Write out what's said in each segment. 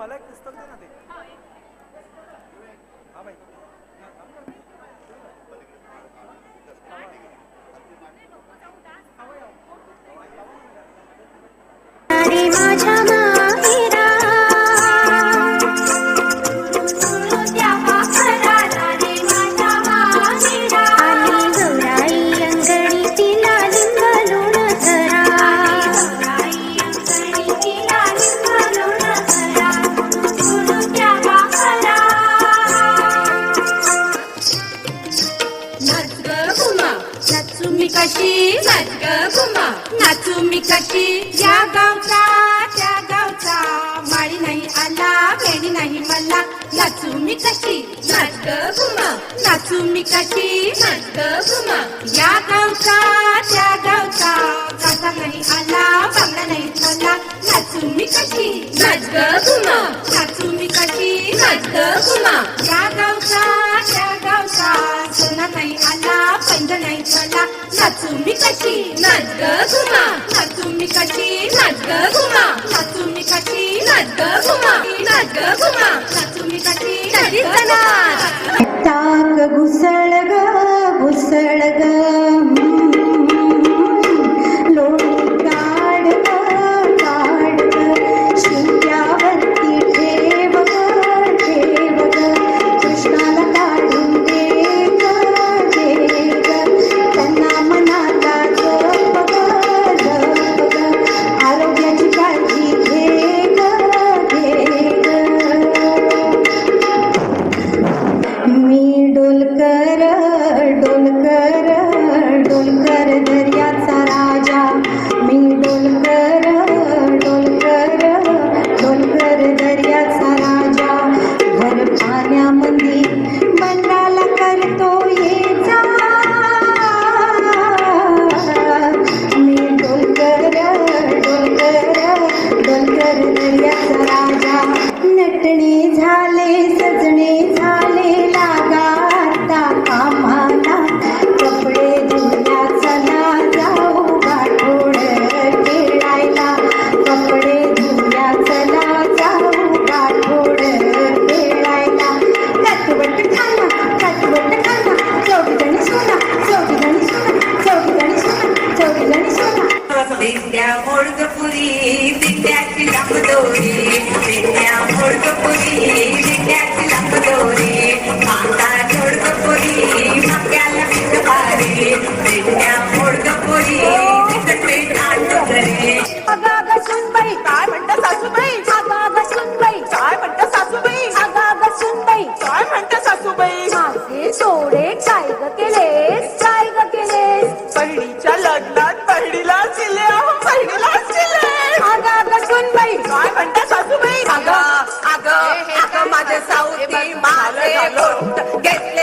मला एक पुस्तक दे ना ते. हा बाई. मार्ग घुमा. नाचू मी कशी या गावचा त्या गावचा. माळी नाही आला वेणी नाही मला. नाचू मी कशी मार्ग नाचू मी कशी या गावचा त्या गावचा. गावचा नाही आला नाही मला नाचू मी कशी नाचू मी कशी या गावचा त्या गावचा. सोना नाही आला आनंद नाही झाला नाचू मी कशी? नाच गुमा नाचू मी कशी? नाच गुमा नाचू Thank you. अगं माझे साऊथी माझे घेतले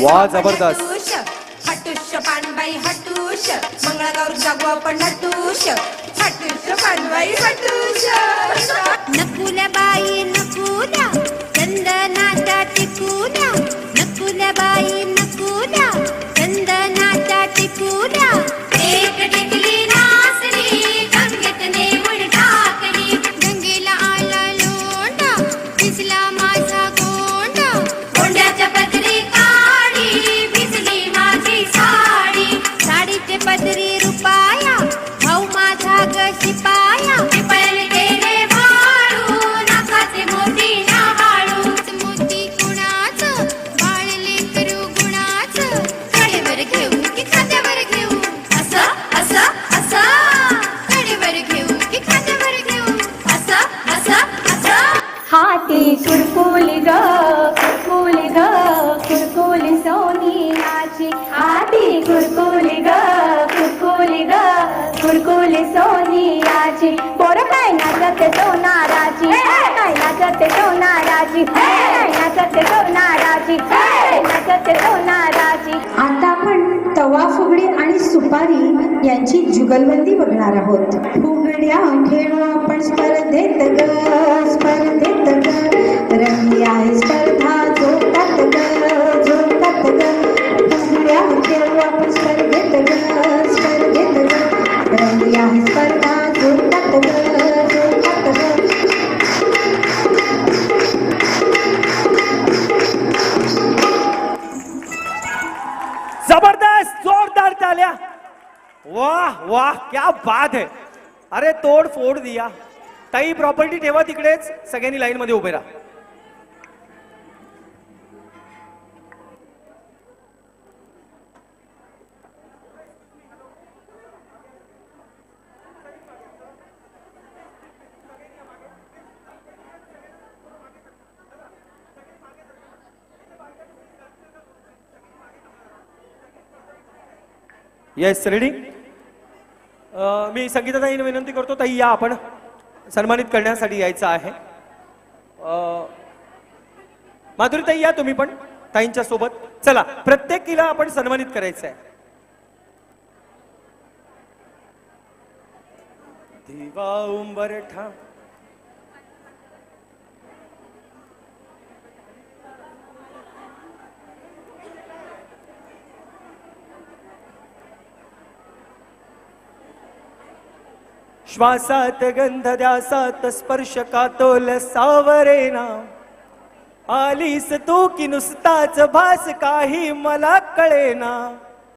वा जबरदस्त. हटुष पानबाई हटुष मंगळागौर जागो पण हटुष हटुष पानबाई हटुष नकुल्या बाई नकुल्या. कुरकुली ग कुरकुली ग कुरकुली सोनियाची पोर काय नाचत सोनाराची काय नाचत सोनाराची काय नाचत सोनाराची काय नाचत सोनाराची आता आपण तवा फुगडी आणि सुपारी यांची जुगलबंदी बघणार आहोत. फुगड्या खेळू आपण स्पर्धेत ग स्पर्धेत ग. रंगी आहे स्पर्धा जबरदस्त जोरदार ताल्या। वाह वाह क्या बात है। अरे तोड फोड दिया। ताई प्रॉपर्टी ठेवा तिकडेच. सगळ्यांनी लाईन मध्ये उभे राहा. येस रेडी uh, मी संगीताताईने विनंती करतो ताई या आपण सन्मानित करण्यासाठी यायचं आहे. माधुरी माधुरीताई या तुम्ही पण ताईंच्या सोबत. चला प्रत्येकीला आपण सन्मानित करायचं आहे दिवा उंबरठा श्वासात गंध द्यासात स्पर्श कातोल सावरेना. आलीस तू की नुसताच भास काही मला कळेना.